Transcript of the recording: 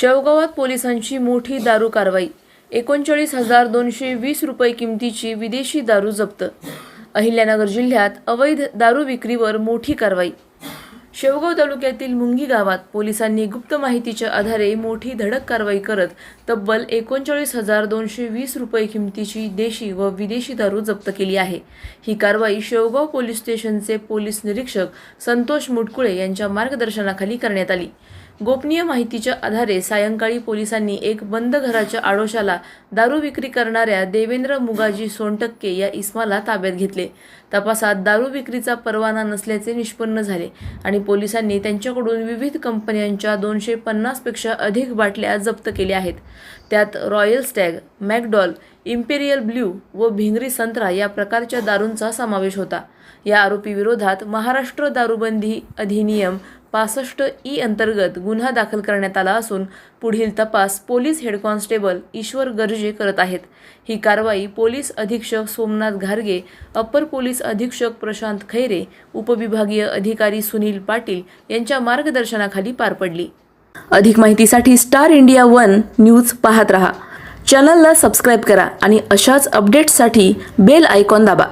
शेवगावात पोलिसांची मोठी दारू कारवाई. एकोणचाळीस हजार दोनशे वीस रुपये किमतीची विदेशी दारू जप्त. अहिल्यानगर जिल्ह्यात अवैध दारू विक्रीवर मोठी कारवाई. शेवगाव तालुक्यातील मुंगी गावात पोलिसांनी गुप्त माहितीच्या आधारे मोठी धडक कारवाई करत तब्बल एकोणचाळीस हजार दोनशे वीस रुपये किमतीची देशी व विदेशी दारू जप्त केली आहे. ही कारवाई शेवगाव पोलीस स्टेशनचे पोलीस निरीक्षक संतोष मुटकुळे यांच्या मार्गदर्शनाखाली करण्यात आली. गोपनीय माहितीच्या आधारे सायंकाळी पोलिसांनी एक बंद घराच्या आडोशाला दारू विक्री करणाऱ्या देवेंद्र मुगाजी सोनटक्के या इस्माला ताब्यात घेतले. तपासात दारू विक्रीचा परवाना नसल्याचे निष्पन्न झाले आणि पोलिसांनी त्यांच्याकडून विविध कंपन्यांच्या दोनशे पन्नासपेक्षा अधिक बाटल्या जप्त केल्या आहेत. त्यात royal stag McDowell imperial blue व भिंगरी संत्रा या प्रकारच्या दारूंचा समावेश होता. या आरोपीविरोधात महाराष्ट्र दारूबंदी अधिनियम पासष्ट ई अंतर्गत गुन्हा दाखल करण्यात आला असून पुढील तपास police head constable Ishwar Garje करत आहेत. ही कारवाई पोलीस अधीक्षक सोमनाथ घारगे अप्पर पोलीस अधीक्षक प्रशांत खैरे उपविभागीय अधिकारी सुनील पाटील यांच्या मार्गदर्शनाखाली पार पडली. अधिक माहितीसाठी स्टार इंडिया वन न्यूज पाहत रहा. चॅनलला सबस्क्राईब करा आणि अशाच अपडेट्ससाठी बेल आयकॉन दाबा.